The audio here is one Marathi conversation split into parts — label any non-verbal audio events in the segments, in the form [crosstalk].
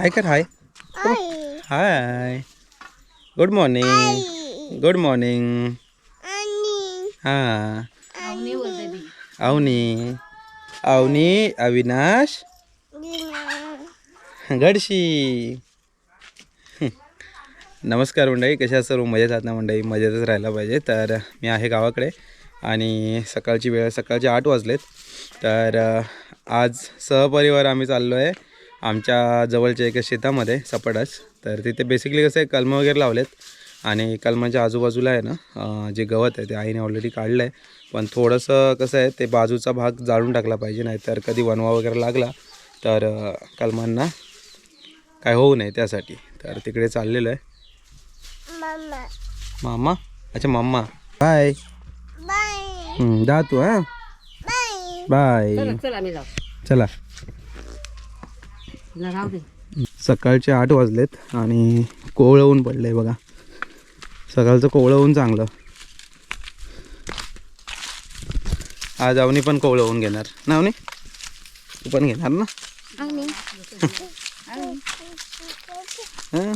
हाय कर hi hi good morning good morning हां अवनी अवनी अविनाश गडशी नमस्कार मंडळी कशा सर्व? मजेत आहात ना मंडळी? मजेतच राहायला पाहिजे. तर मी आहे गावाकडे आणि सकाळची वेळ सकाळचे आठ वाजलेत. तर आज सहपरिवार आम्ही चाललो आहे आमच्या जवळच्या एका शेतामध्ये सपाटाच. तर तिथे बेसिकली कसं आहे कलमं वगैरे लावलेत. आणि कलमाच्या आजूबाजूला आहे ना जे गवत आहे ते आईने ऑलरेडी काढलं आहे पण थोडंसं कसं आहे ते बाजूचा भाग जाळून टाकला पाहिजे नाहीतर कधी वनवा वगैरे लागला तर कलमांना काय होऊ नये त्यासाठी. तर तिकडे चाललेलं आहे. मामा. अच्छा मम्मा बाय हम्म, जा तू हां? बाय चल आम्ही जाऊ चला तिला राहू दे. सकाळचे आठ वाजलेत आणि कोवळं ऊन पडलं आहे बघा. सकाळचं कोवळं ऊन चांगलं. आज अवनी पण कोवळं ऊन घेणार. ना अवनी? तू पण घेणार ना? हं?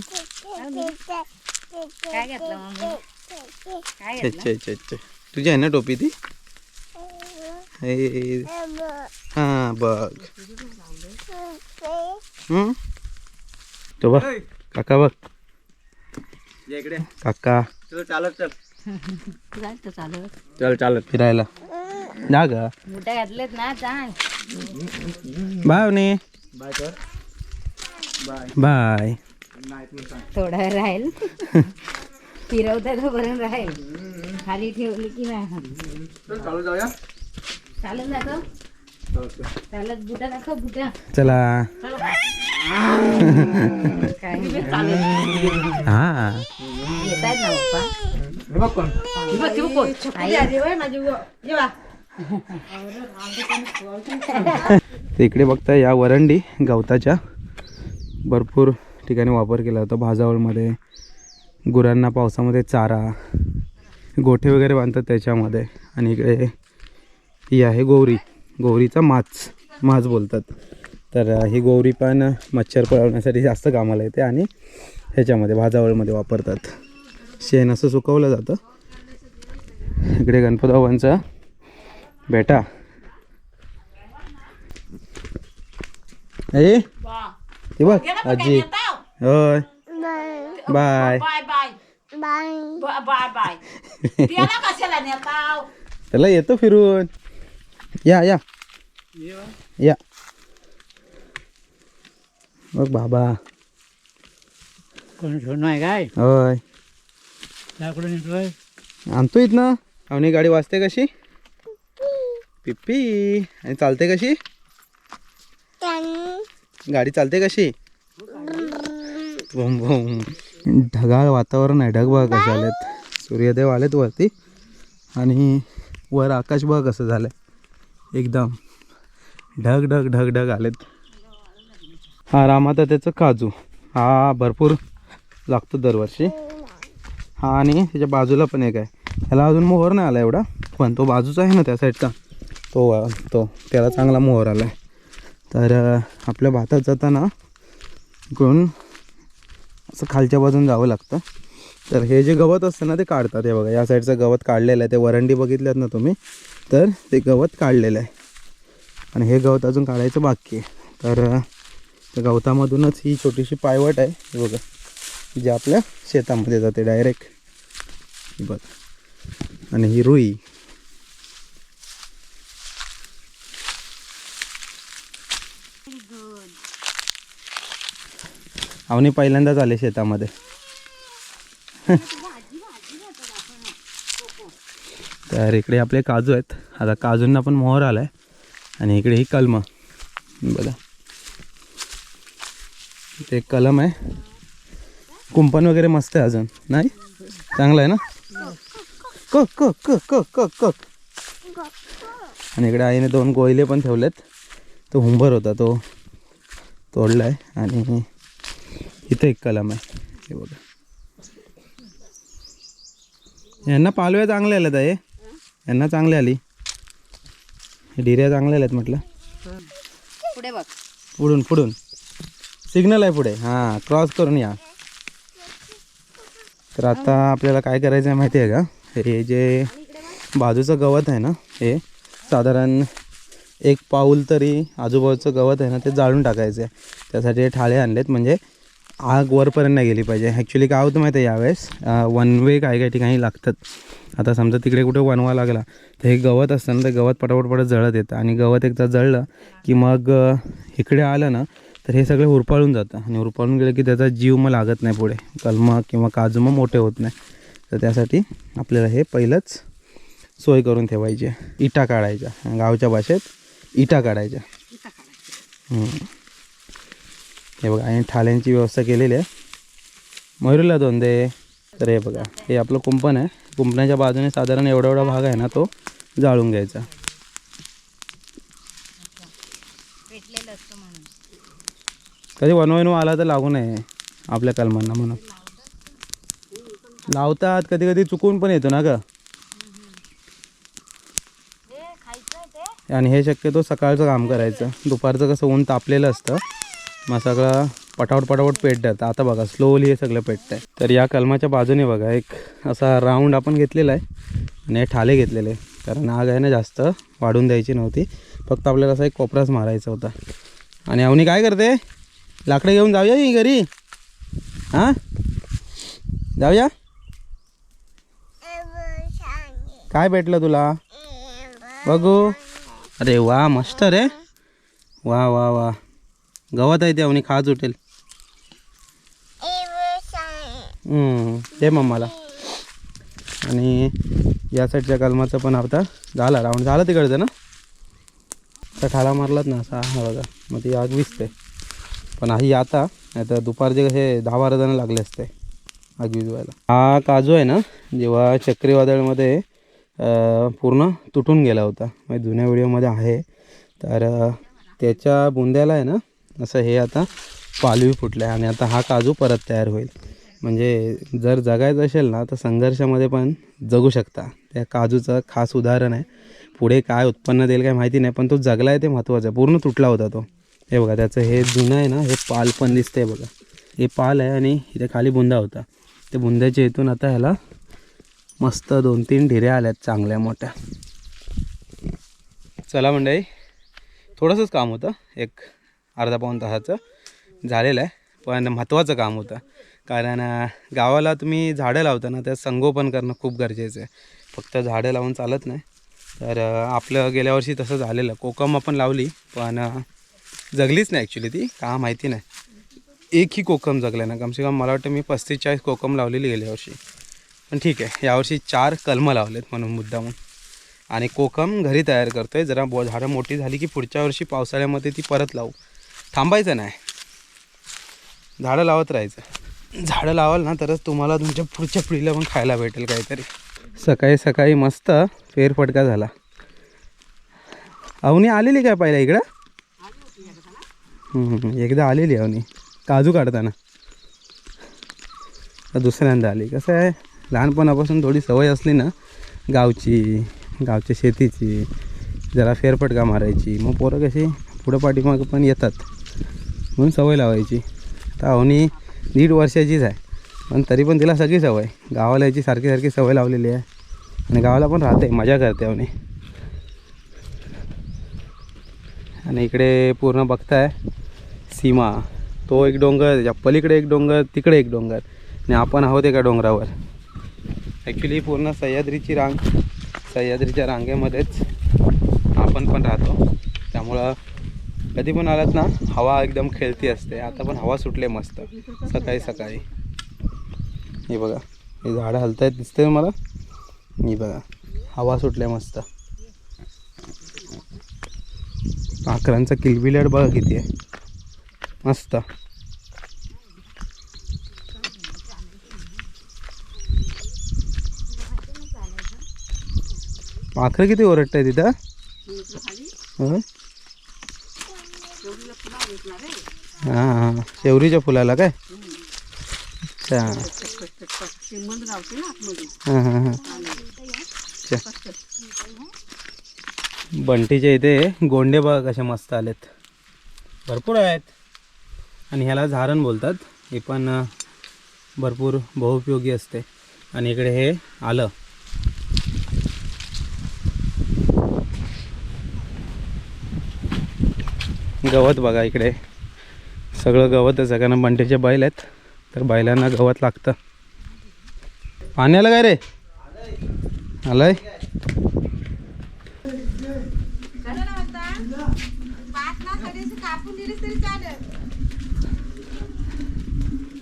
तुझी आहे ना टोपी ती? हे हां बघ. हं? तो बघ काका बघ. काका. चालत जायचं चालत. चल चालत. फिरायला. जा ग. मोठ्या घातलेत ना चाल. बाय अवनी. बाय थोडा वेळ राहील. फिरवता तोपर्यंत राहील. खाली ठेवली की नाही चालत जातो चालत बुटा दाखव बुटा. चला. चालत हा. इकडे बघता या वरंडी गवताच्या. भरपूर ठिकाणी वापर केला जातो. भाजावळमध्ये गुरांना पावसामध्ये चारा गोठे वगैरे बांधतात त्याच्यामध्ये. आणि इकडे ही आहे गौरी गौरीचा माच माच बोलतात. तर ही गोवरी पण मच्छर पळवण्यासाठी जास्त कामाला येते आणि ह्याच्यामध्ये भाजावळमध्ये वापरतात. शेण असं सुकवलं जातं. इकडे गणपत बाबांचा बेटा. ए ते बघ आजी. होय. बाय. Bye bye. बाय. त्याला कशाला नेताव त्याला येतो फिरून. या या. या. बघ बाबा कोण ठेवून आहे काय होय त्याकडून येतोय आणतो इथनं अवनी गाडी वाजते कशी पिप्पी आणि चालते कशी गाडी चालते कशी बुम ढगाळ वातावरण आहे ढग बघा कसे आलेत सूर्यदेव आलेत वरती आणि वर आकाश बघा कसं झालंय एकदम ढग ढग ढग ढग आलेत हा रामाता त्याचं काजू. हा भरपूर लागतो दरवर्षी. हा आणि त्याच्या बाजूला पण एक आहे. त्याला अजून मोहर नाही आला एवढा पण तो बाजूचा आहे ना त्या साईडचा. तो तो त्याला चांगला मोहर आला आहे तर आपल्या भातात जाताना इकडून असं खालच्या बाजून जावं लागतं. तर हे जे गवत असतं ना ते काढतात. हे बघा या साईडचं गवत काढलेलं आहे. ते वरंडी बघितल्यात ना तुम्ही? तर ते गवत काढलेलं आहे. आणि हे गवत अजून काढायचं बाकी आहे. तर त्या गवतामधूनच ही छोटीशी पायवट आहे. हे बघा. जी आपल्या शेतामध्ये जाते डायरेक्ट बघ. आणि ही रुई. अवनी पहिल्यांदाच आले शेतामध्ये. [laughs] तर इकडे आपले काजू आहेत. आता काजूंना पण मोहर आलाय. आणि इकडे ही कलम. बघा. इथे एक कलम आहे. कुंपण वगैरे मस्त आहे अजून. नाही? चांगलं आहे ना? क क क क क क. आणि इकडे आईने दोन गोयले पण ठेवलेत. तो हुंबर होता तो तोडला आहे आणि इथे एक कलम आहे. हे बघा. यांना पालव्या चांगल्या आल्यात आहे. यांना चांगली आली. डिऱ्या चांगल्या आल्यात म्हटलं. पुढे बघ. पुढून पुढून. सिग्नल आहे पुढे. हां क्रॉस करून या. तर आता आपल्याला काय करायचं आहे माहिती आहे का? हे जे बाजूचं गवत आहे ना हे साधारण एक पाऊल तरी आजूबाजूचं गवत आहे ना ते जाळून टाकायचं आहे त्यासाठी ठाळे आणलेत. म्हणजे आग वरपर्यंत नाही गेली पाहिजे. ॲक्च्युली काय होतं माहिती आहे यावेळेस? वन वे काही काही ठिकाणी लागतात. आता समजा तिकडे कुठे वनवा लागला तर हे गवत असतं ना ते गवत पटापट पडत जळत येतं. आणि गवत एकदा जळलं की मग इकडे आलं ना तर हे सगळे हुरपाळून जातं. आणि हुरपाळून गेलं की त्याचा जीव मग लागत नाही पुढे. कलम किंवा काजू मग मोठे होत नाही. तर त्यासाठी आपल्याला हे पहिलंच सोय करून ठेवायची आहे. इटा काढायच्या गावच्या भाषेत इटा काढायच्या हे बघा आणि ठाल्यांची व्यवस्था केलेली आहे. मयुरीला दोन दे तर हे बघा हे आपलं कुंपण आहे. कुंपणाच्या बाजूने साधारण एवढा एवढा भाग आहे ना तो जाळून घ्यायचा पेटलेलं असतं म्हणून कधी वनवैनू आला तर लागू नये आपल्या कलमांना म्हणून. लावतात कधी कधी चुकून पण येतो ना ग. आणि हे शक्यतो सकाळचं काम करायचं. दुपारचं कसं ऊन तापलेलं असतं. मग सगळं पटावट पटावट पेटतात आता बघा स्लोली हे सगळं पेटतं आहे तर या कलमाच्या बाजूने बघा एक असा राऊंड आपण घेतलेला आहे. आणि हे ठाले घेतलेले कारण आग आहे ना जास्त वाढून द्यायची नव्हती. फक्त आपल्याला असा एक कोपराच मारायचा होता. आणि अवनी काय करते? लाकडं घेऊन जाऊया की घरी. हां? जाऊया? काय भेटलं तुला? बघू. अरे वा मस्त रे. वा वा वा. गवत आहे ते अवनी खाज उठेल. दे मम्माला. आणि या साईडच्या कलमाचं पण आता झाला राऊंड झालं तिकडचं ना? तर ठाला मारलात ना असा हा बघा. मग ती आग विसते. पण ही आता नाही तर दुपारचे कसे दहा बारा जण लागले असते आग विजवायला हा काजू आहे ना जेव्हा चक्रीवादळमध्ये पूर्ण तुटून गेला होता. म्हणजे जुन्या व्हिडिओमध्ये आहे. तर त्याच्या बुंद्याला आहे ना असं हे आता पालवी फुटलं आहे आणि आता हा काजू परत तयार होईल. म्हणजे जर जगायचं असेल ना तर संघर्षामध्ये पण जगू शकता. त्या काजूचं खास उदाहरण आहे. पुढे काय उत्पन्न देईल काय माहिती नाही पण तो जगला आहे ते महत्त्वाचं आहे. पूर्ण तुटला होता तो. हे बघा त्याचं हे जुनं आहे ना हे पाल पण दिसतंय बघा. हे पाल आहे आणि इथे खाली बुंदा होता. त्या बुंद्याच्या इथून आता ह्याला मस्त दोन तीन ढिऱ्या आल्यात चांगल्या मोठ्या. चला मंडळी थोडंसंच काम होतं. एक अर्धा पाऊण तासाचं झालेलं आहे पण महत्त्वाचं काम होतं. कारण गावाला तुम्ही झाडं लावता ना त्या संगोपन करणं खूप गरजेचं आहे. फक्त झाडं लावून चालत नाही. तर आपलं गेल्या वर्षी तसं झालेलं. कोकम आपण लावली पण जगलीच नाही ॲक्च्युली ती. का माहिती नाही. एकही कोकम जगलं ना. कमसे कम मला वाटतं मी पस्तीस चाळीस कोकम लावलेली गेल्या वर्षी. पण ठीक आहे. यावर्षी चार कलमं लावलेत म्हणून मुद्दामून. आणि कोकम घरी तयार करतो आहे जरा बो झाडं मोठी झाली की पुढच्या वर्षी पावसाळ्यामध्ये ती परत लावू. थांबायचं नाही. झाडं लावत राहायचं. झाडं लावाल ना तरच तुम्हाला तुमच्या पुढच्या पिढीला पण खायला भेटेल काहीतरी. सकाळी सकाळी मस्त फेरफटका झाला. अवनी आलेली काय पहिला इकडं? एकदा आलेली आहे काजू काढताना. दुसऱ्यांदा आली. कसं आहे? लहानपणापासून थोडी सवय असली ना गावची गावच्या शेतीची जरा फेरफटका मारायची मग पोरं कशी पुढं पाठीमाग पण येतात. म्हणून सवय लावायची. आता अवनी दीड वर्षाचीच आहे. पण तरी पण तिला सगळी सवय. गावाला याची सारखी सारखी सवय लावलेली आहे. आणि गावाला पण राहते मजा करते अवनी. आणि इकडे पूर्ण बघताय. सीमा. तो एक डोंगर त्याच्या पलीकडे एक डोंगर तिकडे एक डोंगर. आणि आपण आहोत एका डोंगरावर. ॲक्च्युली पूर्ण सह्याद्रीची रांग सह्याद्रीच्या रांगेमध्येच आपण पण राहतो. त्यामुळं कधी पण आलात ना हवा एकदम खेळती असते. आता पण हवा सुटले मस्त. सकाळी सकाळी. हे बघा. हे झाडं हलत आहेत दिसते मला हे बघा. हवा सुटले मस्त. पाखरांचा किलबिलाट बघा किती आहे. मस्त. पाखरं किती ओरडत आहे तिथं? होय? हां हां. शेवरीच्या फुलाला काय? अच्छा. हां हां हां. बंटीच्या इथे गोंडे बघा कसे मस्त आलेत. भरपूर आहेत. आणि ह्याला झारण बोलतात. हे पण भरपूर बहुपयोगी असते. आणि इकडे हे आलं. गवत बघा इकडे. सगळं गवतच आहे. कारण बंटेचे बैल आहेत. तर बैलांना गवत लागतं. पाण्याला काय रे? आलंय?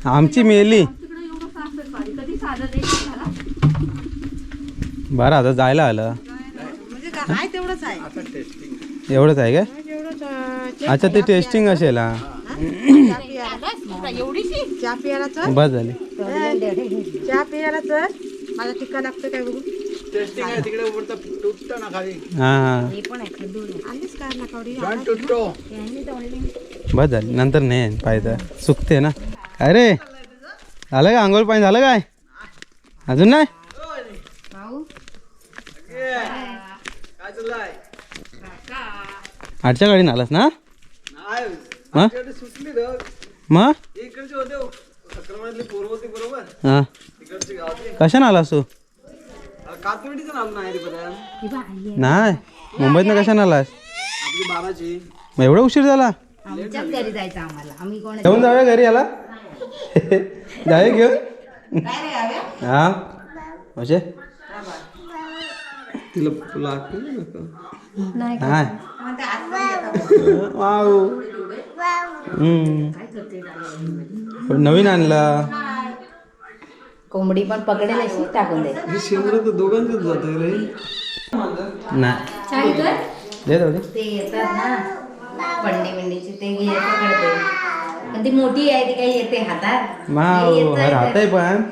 आमची मेली. बरं आता जायला आलं. आहे एवढंच आहे काय अच्छा ते टेस्टिंग असेल बस झाली. चहा माझा टिक्का लागतो काय बघू? हां हां. हे only बस झाली नंतर नाही पाहिजे सुकते ना. काय रे झालं का आंघोळ पाणी झालं काय? अजून नाही? भाऊ? आठच्या गाडीनं आलास ना? मग? मग हां. कशानं आलास तू? नाही मुंबईतनं कशानं आलास? मग एवढा उशीर झाला? आमच्याच घरी जायचं आम्हाला. आम्ही कोण घेऊन जाऊया घरी याला? जाऊया घेऊन? हा? म्हणजे नाही नाही वाव. हम्म. नवीन आणला. कोंबडी पण पकडेल अशी टाकून दे. नाही. दे ते येतात ना. पंडी बिंडीची ते घे पकडते. पण ती मोठी आहे ती काही येते हातात. हे राहत आहे पण.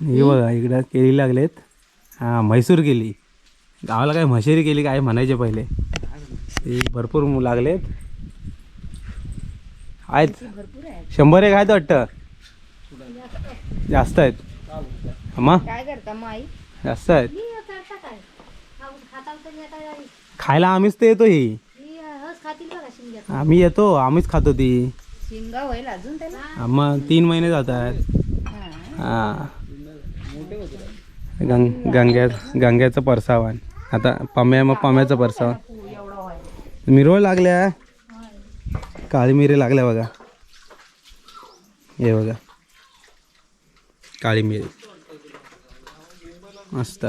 हे बघा इकडं केळी लागलेत. हा म्हैसूर केली गावाला काय म्हशेरी केली काय म्हणायचे पहिले. ते भरपूर लागलेत. आहेत. शंभर एक आहेत वाटतं. जास्त आहेत. मग काय करता मग आई जास्त आहेत. खायला आम्हीच तर येतो ही. आम्ही येतो आम्हीच खातो ती. शिंगा होईल अजून त्याला? हा, मग तीन महिने जात आहेत हा. गंग गंग्या गंग्याचं परसावान आता पम्या मग पम्याचं परसावान मिरवळ लागल्या? काळी मिरी लागल्या बघा. हे बघा. काळी मिरी. मस्त.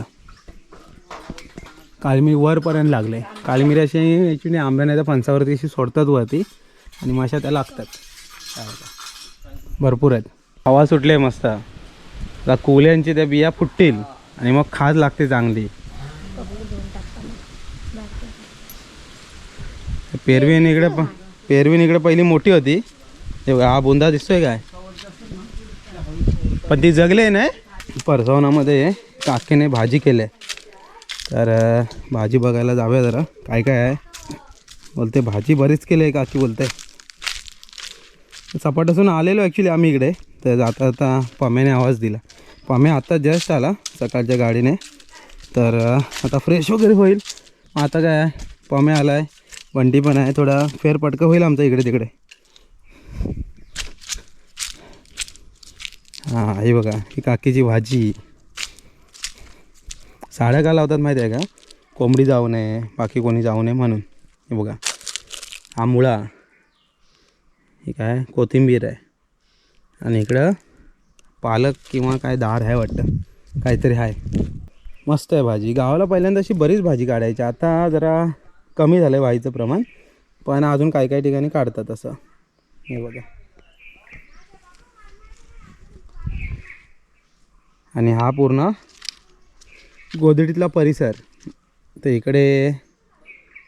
काळी मिरी वरपर्यंत लागले. काळी मिरी अशी ॲक्च्युली आंब्या नाही तर फणसावरती अशी सोडतात वरती आणि माशा त्या लागतात. भरपूर आहेत. हवा सुटली मस्त. आता कोल्यांची त्या बिया फुटतील आणि मग खाज लागते चांगली. पेरवीन इकडे प पेरवीन इकडे पहिली मोठी होती. हा बोंदा दिसतोय काय? पण ती जगले नाही परसवनामध्ये काकीने भाजी केली तर भाजी बघायला जाऊया जरा. काय काय आहे? बोलते भाजी बरीच केली आहे काकी बोलते. सपाटासून आलेलो ॲक्च्युली आम्ही इकडे. तर जाता जाता पम्याने आवाज दिला. पम्या आता जस्ट आला सकाळच्या गाडीने. तर आता फ्रेश वगैरे होईल. आता काय आहे, पम्या आला आहे वंटी पण आहे. थोडा फेरपटका होईल आमचा इकडे तिकडे. हां हे बघा. ही काकीची भाजी. साड्या का लावतात माहिती आहे का? कोंबडी जाऊ नये. बाकी कोणी जाऊ नये म्हणून. हे बघा. हा मुळा हे काय कोथिंबीर आहे. आणि इकडं पालक किंवा काय दार आहे वाटतं काहीतरी आहे. मस्त आहे भाजी. गावाला पहिल्यांदा अशी बरीच भाजी काढायची. आता जरा कमी झालं आहे भाजीचं प्रमाण पण अजून काही काही ठिकाणी काढतात असं. हे बघा. आणि हा पूर्ण गोदडीतला परिसर. तर इकडे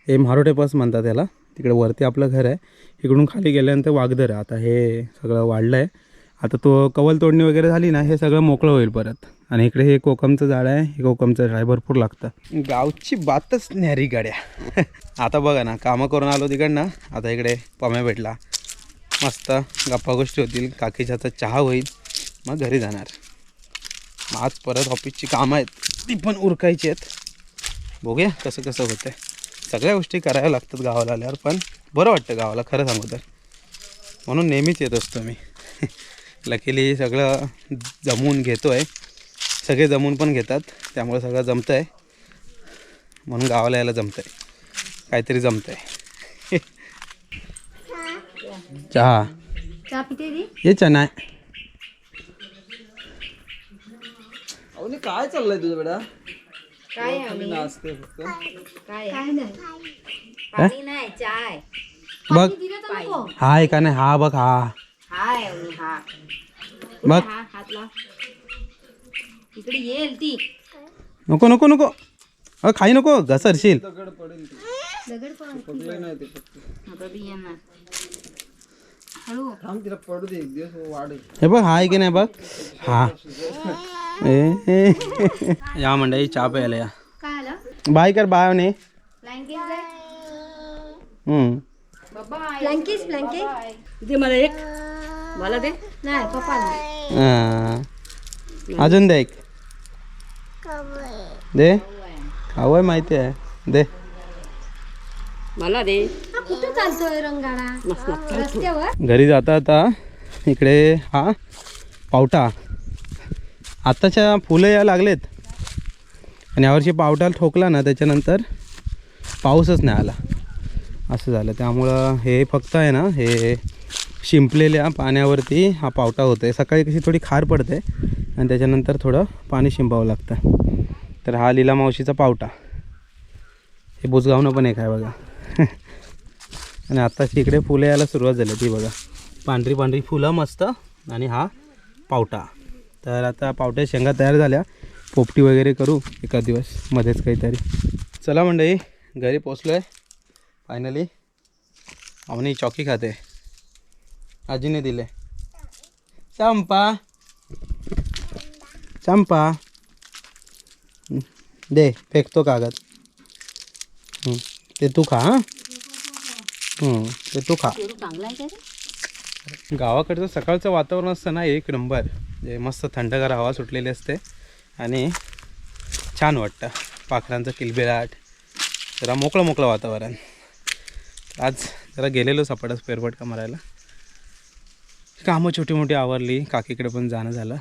हे मारुटेपस म्हणतात त्याला तिकडे वरती आपलं घर आहे. इकडून खाली गेल्यानंतर वागदर आहे. आता हे सगळं वाढलं आहे आता तो कवल तोडणी वगैरे झाली ना हे सगळं मोकळं होईल परत. आणि इकडे हे कोकमचं झाड आहे. हे कोकमचं झाड आहे. भरपूर लागतं. गावची बातच न्यारी गाड्या. [laughs] आता बघा ना कामं करून आलो तिकडनं. आता इकडे पम्या भेटला. मस्त गप्पा गोष्टी होतील. काकीच्या चहा होईल. मग घरी जाणार. मग आज परत ऑफिसची कामं आहेत. ती पण उरकायची आहेत. बघूया कसं कसं होतं सगळ्या गोष्टी कराव्या लागतात गावाला आल्यावर पण बरं वाटतं गावाला खरं सांगू तर. म्हणून नेहमीच येत असतो मी. [laughs] लकीली सगळं जमवून घेतो आहे सगळे जमवून पण घेतात त्यामुळे सगळं जमतं आहे म्हणून गावाला यायला जमतं आहे काहीतरी जमतं आहे [laughs] चहा ये चना काय चाललंय तुझं बेटा? काय आहे नाचते फक्त काय आहे? पाणी नाही चाय बघ हा आहे का नाही हा बघ हा हाय अवनी हा बघ हा हात लाव इकडे येईल ती नको नको नको अ खाई नको घसरशील दगड पण नाही ते फक्त आता ती येणार हळू थांब तिला पडू दे एक दिवस वाढेल हे बघ हा आहे की नाही बघ हा ए. या मंडळी चहा प्यायला या. बाय कर बाय ने. ब्लँकेट आहे हम्म. ब्लँकेट ब्लँकेट दे मला एक. मला दे. नाही पप्पा. अजून दे एक. दे. हवंय माहिती आहे. दे. मला दे. कुठे चालतोय रंगाळा? घरी जाता आता इकडे हा पावटा. आत्ताच्या फुलं या लागलेत. आणि यावर्षी पावटा ठोकला ना त्याच्यानंतर पाऊसच नाही आला. असं झालं. त्यामुळं हे फक्त आहे ना हे शिंपलेल्या पाण्यावरती हा पावटा होतो आहे सकाळी कशी थोडी खार पडते आणि त्याच्यानंतर थोडं पाणी शिंपावं लागतं. तर हा लीला मावशीचा पावटा. हे बुजगावनं पण एक आहे बघा. [laughs] आणि आत्ताची इकडे फुलं यायला सुरुवात झाली ती बघा. पांढरी पांढरी फुलं मस्त. आणि हा पावटा. तर आता पावट्या शेंगा तयार झाल्या. पोपटी वगैरे करू एका दिवस मध्येच काहीतरी. चला मंडळी घरी पोचलो आहे फायनली अवनी चॉकी खाते. आजीने दिले. चंपा. चंपा. दे फेकतो कागद. ते तू खा हां? ते तू खा. गावाकडचं सकाळचं वातावरण असतं ना एक नंबर. जे मस्त थंडगार हवा सुटलेली असते आणि छान वाटतं. पाखरांचं किलबिलाट. जरा मोकळं मोकळं वातावरण. आज जरा गेलेलो सपाटच फेरफटका मारायला. कामं छोटी मोठी आवरली. काकीकडे पण जाणं झालं.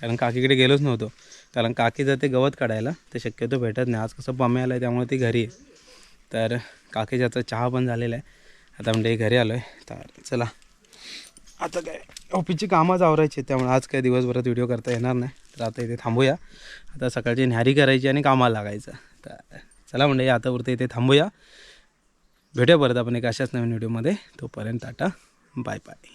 कारण काकीकडे गेलोच नव्हतो. कारण काकी जाते गवत काढायला ते शक्यतो भेटत नाही. आज कसं बमे आलं आहे त्यामुळे ती घरी आहे. तर काकीच्याचा चहा पण झालेला आहे. आता म्हणजे घरी आलो आहे तर चला. आता काय? ऑफिसची कामं आवरायची आहेत, त्यामुळे आज काय दिवसभरात व्हिडिओ करता येणार नाही. तर आता इथे थांबूया. आता सकाळची न्यारी करायची आणि कामाला लागायचं. तर चला म्हणजे आता उरते इथे थांबूया. भेटूया परत आपण एक अशाच नवीन व्हिडिओमध्ये तोपर्यंत टाटा. Bye bye